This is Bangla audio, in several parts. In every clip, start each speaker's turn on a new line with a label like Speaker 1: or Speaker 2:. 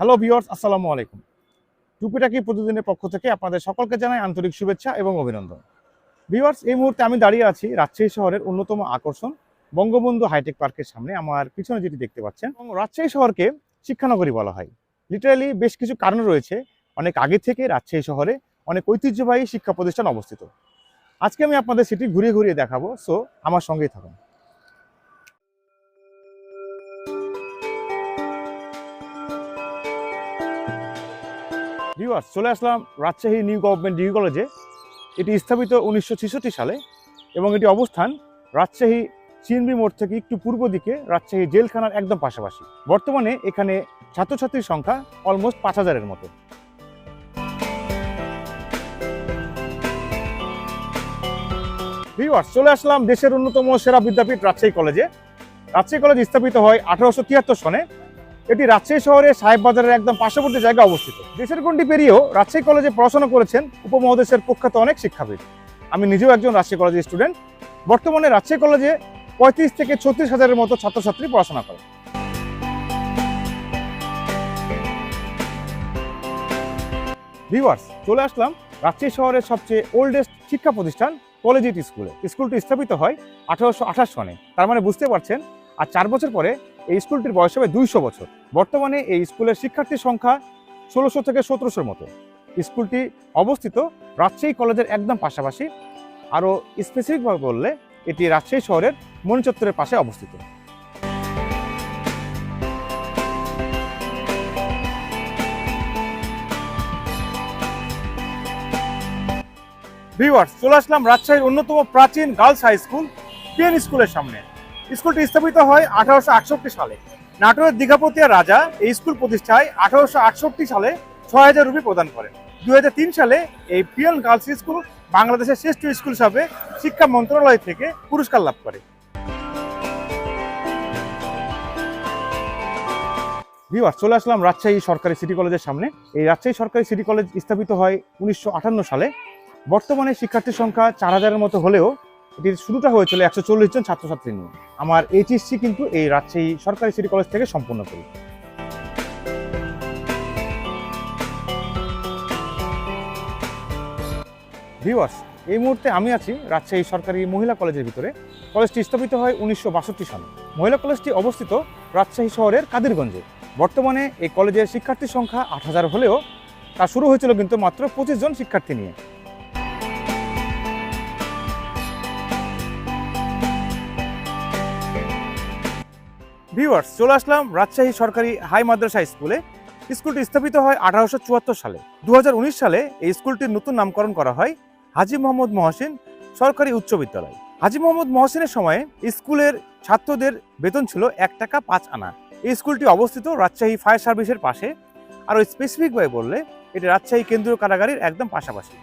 Speaker 1: হ্যালো ভিউয়ার্স আসসালামু আলাইকুম। টুপিটাকি প্রতিদিনের পক্ষ থেকে আপনাদের সকলকে জানাই আন্তরিক শুভেচ্ছা এবং অভিনন্দন। ভিউয়ার্স এই মুহূর্তে আমি দাঁড়িয়ে আছি রাজশাহী শহরের অন্যতম আকর্ষণ বঙ্গবন্ধু হাইটেক পার্কের সামনে। আমার পিছনে যেটি দেখতে পাচ্ছেন, এবং রাজশাহী শহরকে শিক্ষানগরী বলা হয়। লিটারালি বেশ কিছু কারণ রয়েছে। অনেক আগে থেকে রাজশাহী শহরে অনেক ঐতিহ্যবাহী শিক্ষা প্রতিষ্ঠান অবস্থিত। আজকে আমি আপনাদের সেটি ঘুরিয়ে ঘুরিয়ে দেখাবো সো আমার সঙ্গেই থাকুন। ভিউয়ার্স চলে আসলাম রাজশাহী নিউ গভর্নমেন্ট ডিগ্রি কলেজে এটি স্থাপিত উনিশশো ছেষট্টি সালে এবং এটি অবস্থান রাজশাহী চিনবি মোড় থেকে একটু পূর্ব দিকে রাজশাহী জেলখানার একদম পাশাপাশি। বর্তমানে এখানে ছাত্রছাত্রীর সংখ্যা অলমোস্ট পাঁচ হাজারের মতো। ভিউয়ার্স চলে আসলাম দেশের অন্যতম সেরা বিদ্যাপীঠ রাজশাহী কলেজে রাজশাহী কলেজ স্থাপিত হয় আঠারোশো তিয়াত্তর সনে। এটি রাজশাহী শহরে সাহেব বাজারের একদম পার্শ্ববর্তী জায়গায় অবস্থিত। দেশের গণ্ডি পেরিয়েও রাজশাহী কলেজে পড়াশোনা করেছেন উপমহাদেশের প্রখ্যাত অনেক শিক্ষাবিদ। আমি নিজেও একজন রাজশাহী কলেজের স্টুডেন্ট। বর্তমানে রাজশাহী কলেজে পঁয়ত্রিশ থেকে ছত্রিশ হাজারের মতো ছাত্রছাত্রী পড়াশোনা করে। ভিউয়ার্স, চলে আসলাম রাজশাহী শহরের সবচেয়ে ওল্ডেস্ট শিক্ষা প্রতিষ্ঠান কলেজিয়েট স্কুলে স্কুলটি স্থাপিত হয় আঠারোশো আঠাশ সনে। তার মানে বুঝতে পারছেন আর চার বছর পরে এই স্কুলটির বয়স হবে দুইশো বছর। বর্তমানে এই স্কুলের শিক্ষার্থীর সংখ্যা ষোলোশো থেকে সতেরোশোর মতো। স্কুলটি অবস্থিত রাজশাহী কলেজের একদম পাশাপাশি। আরও স্পেসিফিকভাবে বললে, এটি রাজশাহী শহরের মণিচত্বরের পাশে অবস্থিত। ভিউয়ার্স চলে আসলাম রাজশাহীর অন্যতম প্রাচীন গার্লস হাই স্কুল পিএন স্কুলের সামনে। স্কুলটি স্থাপিত হয় আঠারোশো আটষট্টি সালে। নাটোরের দীঘাপতিয়া রাজা এই স্কুল প্রতিষ্ঠায় আঠারোশো আটষট্টি সালে ছয় হাজার রুপি প্রদান করেন দুই হাজার তিন সালে এই পিএন গার্লস স্কুল বাংলাদেশের শ্রেষ্ঠ স্কুল হিসাবে শিক্ষা মন্ত্রণালয় থেকে পুরস্কার লাভ করে। ভিউয়ার চলে আসলাম রাজশাহী সরকারি সিটি কলেজের সামনে। এই রাজশাহী সরকারি সিটি কলেজ স্থাপিত হয় উনিশশো আটান্ন সালে। বর্তমানে শিক্ষার্থীর সংখ্যা চার হাজারের মতো হলেও এটির শুরুটা হয়েছিল একশো চল্লিশ জন ছাত্রছাত্রী নিয়ে। আমার এইচএসসি কিন্তু এই রাজশাহী সরকারি সিটি কলেজ থেকে সম্পূর্ণ করি। ভিউয়ার্স, এই মুহূর্তে আমি আছি রাজশাহী সরকারি মহিলা কলেজের ভিতরে। কলেজটি স্থাপিত হয় উনিশশো বাষট্টি সালে। মহিলা কলেজটি অবস্থিত রাজশাহী শহরের কাদিরগঞ্জে। বর্তমানে এই কলেজের শিক্ষার্থীর সংখ্যা আট হাজার হলেও তা শুরু হয়েছিল কিন্তু মাত্র পঁচিশ জন শিক্ষার্থী নিয়ে। ভিউয়ার্স চলে আসলাম রাজশাহী সরকারি হাই মাদ্রাসা স্কুলে। স্কুলটি স্থাপিত হয় আঠারোশো চুয়াত্তর সালে। দুহাজার উনিশ সালে এই স্কুলটির নতুন নামকরণ করা হয় হাজি মোহাম্মদ মহসিন সরকারি উচ্চ বিদ্যালয়। হাজি মোহাম্মদ মহসিনের সময়ে স্কুলের ছাত্রদের বেতন ছিল এক টাকা পাঁচ আনা। এই স্কুলটি অবস্থিত রাজশাহী ফায়ার সার্ভিসের পাশে। আরও স্পেসিফিকভাবে বললে, এটি রাজশাহী কেন্দ্রীয় কারাগারের একদম পাশাপাশি।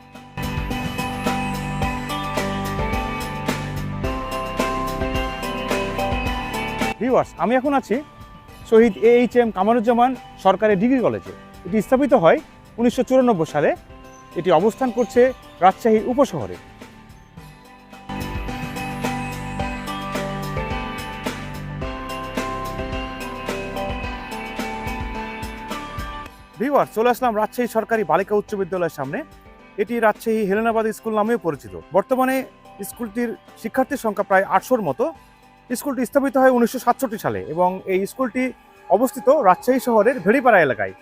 Speaker 1: ভিউয়ার্স আমি এখন আছি Shahid A H M Kamaruzzaman সরকারি ডিগ্রি কলেজে। এটি স্থাপিত হয় উনিশশো চুরানব্বই সালে। এটি অবস্থান করছে রাজশাহী উপশহরে। ভিউয়ার চলে আসলাম রাজশাহী সরকারি বালিকা উচ্চ বিদ্যালয়ের সামনে। এটি রাজশাহী হেলেনাবাদ স্কুল নামেও পরিচিত। বর্তমানে স্কুলটির শিক্ষার্থীর সংখ্যা প্রায় আটশোর মতো। স্কুলটি স্থাপিত হয় উনিশশো সাতষট্টি সালে এবং এই স্কুলটি অবস্থিত রাজশাহী শহরের ভেড়িপাড়া এলাকায়।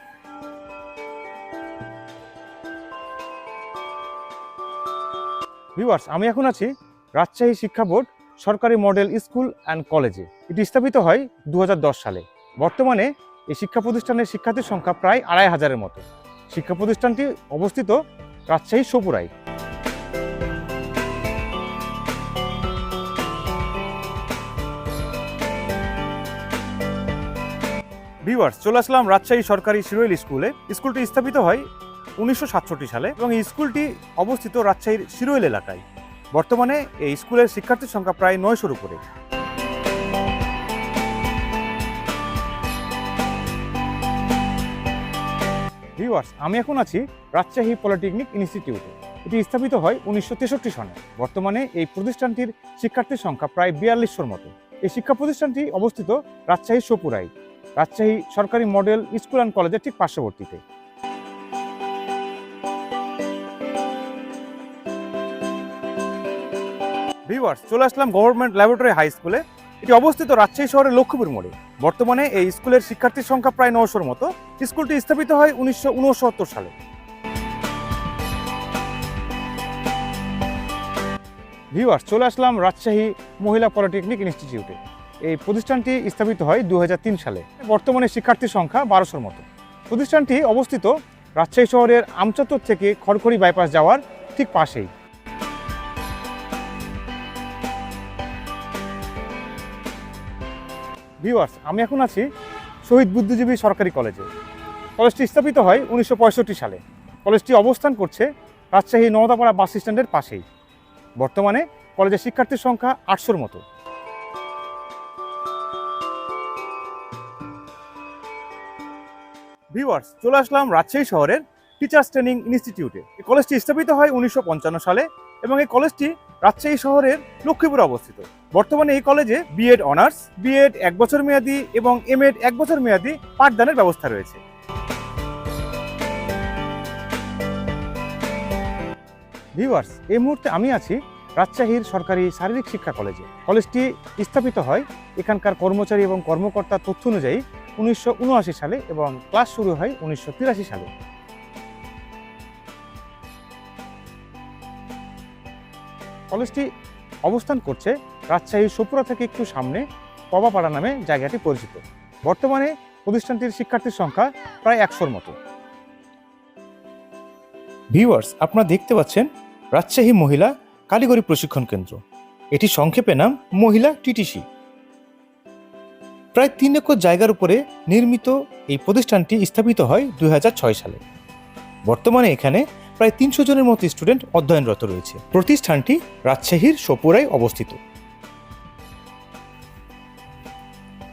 Speaker 1: ভিউয়ার্স আমি এখন আছি রাজশাহী শিক্ষা বোর্ড সরকারি মডেল স্কুল অ্যান্ড কলেজে। এটি স্থাপিত হয় দু হাজার দশ সালে। বর্তমানে এই শিক্ষা প্রতিষ্ঠানের শিক্ষার্থীর সংখ্যা প্রায় আড়াই হাজারের মতো। শিক্ষা প্রতিষ্ঠানটি অবস্থিত রাজশাহী সপুরায়। ভিউয়ার্স চলে আসলাম রাজশাহী সরকারি শিরোইল স্কুলে। স্কুলটি স্থাপিত হয় উনিশশো সাতষট্টি সালে এবং এই স্কুলটি অবস্থিত রাজশাহীর শিরোইল এলাকায়। বর্তমানে এই স্কুলের শিক্ষার্থীর সংখ্যা প্রায় নয়শোর উপরে। ভিউয়ার্স আমি এখন আছি রাজশাহী পলিটেকনিক ইনস্টিটিউটে। এটি স্থাপিত হয় উনিশশো তেষট্টি সনে। বর্তমানে এই প্রতিষ্ঠানটির শিক্ষার্থীর সংখ্যা প্রায় বিয়াল্লিশশোর মতো। এই শিক্ষা প্রতিষ্ঠানটি অবস্থিত রাজশাহীর সপুরায়। রাজশাহী সরকারি মডেল স্কুল অ্যান্ড কলেজের ঠিক পার্শ্ববর্তীতে। ভিউয়ার্স চলে আসলাম গভর্নমেন্ট ল্যাবরেটরি হাই স্কুলে এটি অবস্থিত রাজশাহী শহরের লক্ষ্মীপুর মোড়ে। বর্তমানে এই স্কুলের শিক্ষার্থীর সংখ্যা প্রায় নশোর মতো। স্কুলটি স্থাপিত হয় উনিশশো উনসত্তর সালে। ভিউয়ার্স চলে আসলাম রাজশাহী মহিলা পলিটেকনিক ইনস্টিটিউটে। এই প্রতিষ্ঠানটি স্থাপিত হয় দুই হাজার তিন সালে। বর্তমানে শিক্ষার্থীর সংখ্যা বারোশোর মতো। প্রতিষ্ঠানটি অবস্থিত রাজশাহী শহরের আমচত্বর থেকে খড়খড়ি বাইপাস যাওয়ার ঠিক পাশেই। ভিউয়ার্স, আমি এখন আছি শহীদ বুদ্ধিজীবী সরকারি কলেজে। কলেজটি স্থাপিত হয় উনিশশো পঁয়ষট্টি সালে। কলেজটি অবস্থান করছে রাজশাহী নওদাপাড়া বাস স্ট্যান্ডের পাশেই। বর্তমানে কলেজের শিক্ষার্থীর সংখ্যা আটশোর মতো। ভিউয়ার্স, চলে আসলাম রাজশাহী শহরের টিচার্স ট্রেনিং ইনস্টিটিউটে এই কলেজটি স্থাপিত হয় উনিশশো পঞ্চান্ন সালে এবং এই কলেজটি রাজশাহী শহরের লক্ষ্মীপুরে অবস্থিত। বর্তমানে এই কলেজে বিএড অনার্স বিএড এক বছর মেয়াদি এবং এম এড এক বছর মেয়াদি পাঠদানের ব্যবস্থা রয়েছে। ভিউয়ার্স, এই মুহূর্তে আমি আছি রাজশাহীর সরকারি শারীরিক শিক্ষা কলেজে কলেজটি স্থাপিত হয় এখানকার কর্মচারী এবং কর্মকর্তার তথ্য অনুযায়ী উনিশশো উনআশি সালে এবং ক্লাস শুরু হয় উনিশশো তিরাশি সালে। কলেজটি অবস্থান করছে রাজশাহী সপুরা থেকে একটু সামনে পবাপাড়া নামে জায়গাটি পরিচিত। বর্তমানে প্রতিষ্ঠানটির শিক্ষার্থীর সংখ্যা প্রায় একশোর মতো। ভিউয়ার্স, আপনারা দেখতে পাচ্ছেন রাজশাহী মহিলা কারিগরি প্রশিক্ষণ কেন্দ্র। এটি সংক্ষেপে নাম মহিলা টিটিসি। প্রায় তিন একর জায়গার উপরে নির্মিত এই প্রতিষ্ঠানটি স্থাপিত হয় দুই হাজার ছয় সালে। বর্তমানে এখানে প্রায় তিনশো জনের মতো স্টুডেন্ট অধ্যয়নরত রয়েছে। প্রতিষ্ঠানটি রাজশাহীর সপুরায় অবস্থিত।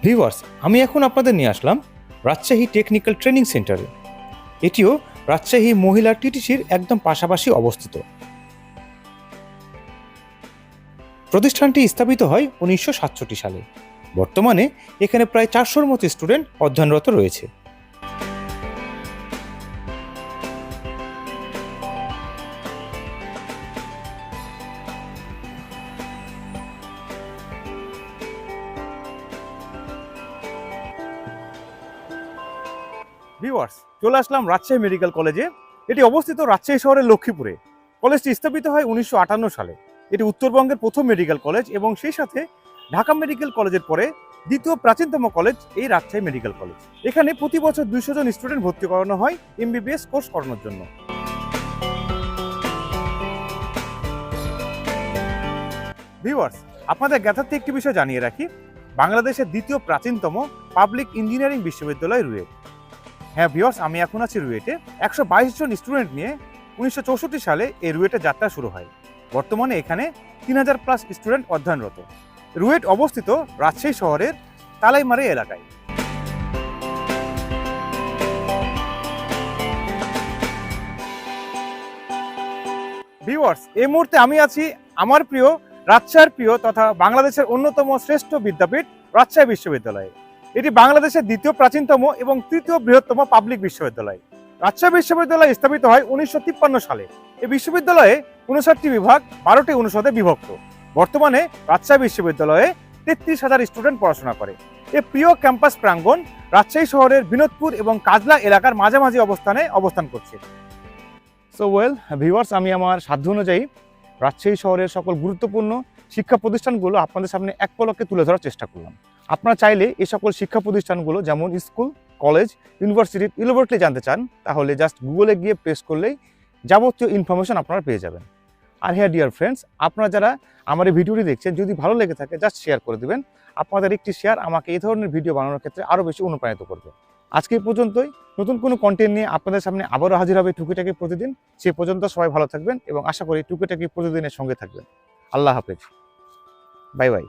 Speaker 1: ভিউয়ার্স, আমি এখন আপনাদের নিয়ে আসলাম রাজশাহী টেকনিক্যাল ট্রেনিং সেন্টারে। এটিও রাজশাহী মহিলা টিটিসির একদম পাশাপাশি অবস্থিত। প্রতিষ্ঠানটি স্থাপিত হয় উনিশশো সাতষট্টি সালে। বর্তমানে এখানে প্রায় চারশোর মতো স্টুডেন্ট অধ্যয়নরত রয়েছে। চলে আসলাম রাজশাহী মেডিকেল কলেজে। এটি অবস্থিত রাজশাহী শহরের লক্ষ্মীপুরে। কলেজটি স্থাপিত হয় উনিশশো আটান্ন সালে। এটি উত্তরবঙ্গের প্রথম মেডিকেল কলেজ এবং সেই সাথে ঢাকা মেডিকেল কলেজের পরে দ্বিতীয় প্রাচীনতম কলেজ এই রাজশাহী মেডিকেল কলেজ। এখানে প্রতি বছর দুইশো জন স্টুডেন্ট ভর্তি করানো হয় এমবিবিএস কোর্স করানোর জন্য। ভিউয়ার্স, আপনাদের জ্ঞাতার্থে একটি বিষয় জানিয়ে রাখি, বাংলাদেশের দ্বিতীয় প্রাচীনতম পাবলিক ইঞ্জিনিয়ারিং বিশ্ববিদ্যালয় রুয়েট। হ্যাঁ ভিওর্স আমি এখন আছি রুয়েটে। একশো বাইশ জন স্টুডেন্ট নিয়ে উনিশশো চৌষট্টি সালে এই রুয়েটে যাত্রা শুরু হয়। বর্তমানে এখানে তিন হাজার প্লাস স্টুডেন্ট অধ্যয়নরত। রুয়েট অবস্থিত রাজশাহী শহরের তালাইমারি এলাকায়। ভিউয়ার্স, এই মুহূর্তে আমি আছি আমার প্রিয়, রাজশাহীর প্রিয় তথা বাংলাদেশের অন্যতম শ্রেষ্ঠ বিদ্যাপীঠ, রাজশাহী বিশ্ববিদ্যালয়। এটি বাংলাদেশের দ্বিতীয় প্রাচীনতম এবং তৃতীয় বৃহত্তম পাবলিক বিশ্ববিদ্যালয়। রাজশাহী বিশ্ববিদ্যালয় স্থাপিত হয় উনিশশো তিপ্পান্ন সালে। এই বিশ্ববিদ্যালয়ে উনষাটটি বিভাগ, বারোটি অনুষদে বিভক্ত। বর্তমানে রাজশাহী বিশ্ববিদ্যালয়ে তেত্রিশ হাজার স্টুডেন্ট পড়াশোনা করে। এ প্রিয় ক্যাম্পাস প্রাঙ্গণ রাজশাহী শহরের বিনোদপুর এবং কাজলা এলাকার মাঝামাঝি অবস্থানে অবস্থান করছে। সো ওয়েল ভিউয়ার্স আমি আমার সাধ্য অনুযায়ী রাজশাহী শহরের সকল গুরুত্বপূর্ণ শিক্ষা প্রতিষ্ঠানগুলো আপনাদের সামনে এক পলকে তুলে ধরার চেষ্টা করলাম। আপনারা চাইলে এই সকল শিক্ষা প্রতিষ্ঠানগুলো, যেমন স্কুল, কলেজ, ইউনিভার্সিটি ইউনিভার্সিটি জানতে চান, তাহলে জাস্ট গুগলে গিয়ে প্রেস করলেই যাবতীয় ইনফরমেশন আপনারা পেয়ে যাবেন। আর হ্যাঁ ডিয়ার ফ্রেন্ডস আপনারা যারা আমার এই ভিডিওটি দেখছেন, যদি ভালো লেগে থাকে জাস্ট শেয়ার করে দেবেন। আপনাদের একটি শেয়ার আমাকে এই ধরনের ভিডিও বানানোর ক্ষেত্রে আরও বেশি অনুপ্রাণিত করবে। আজকে পর্যন্তই। নতুন কোনো কন্টেন্ট নিয়ে আপনাদের সামনে আবারও হাজির হবে টুকিটাকি প্রতিদিন। সে পর্যন্ত সবাই ভালো থাকবেন এবং আশা করি টুকিটাকি প্রতিদিনের সঙ্গে থাকবেন। আল্লাহ হাফেজ। Bye bye.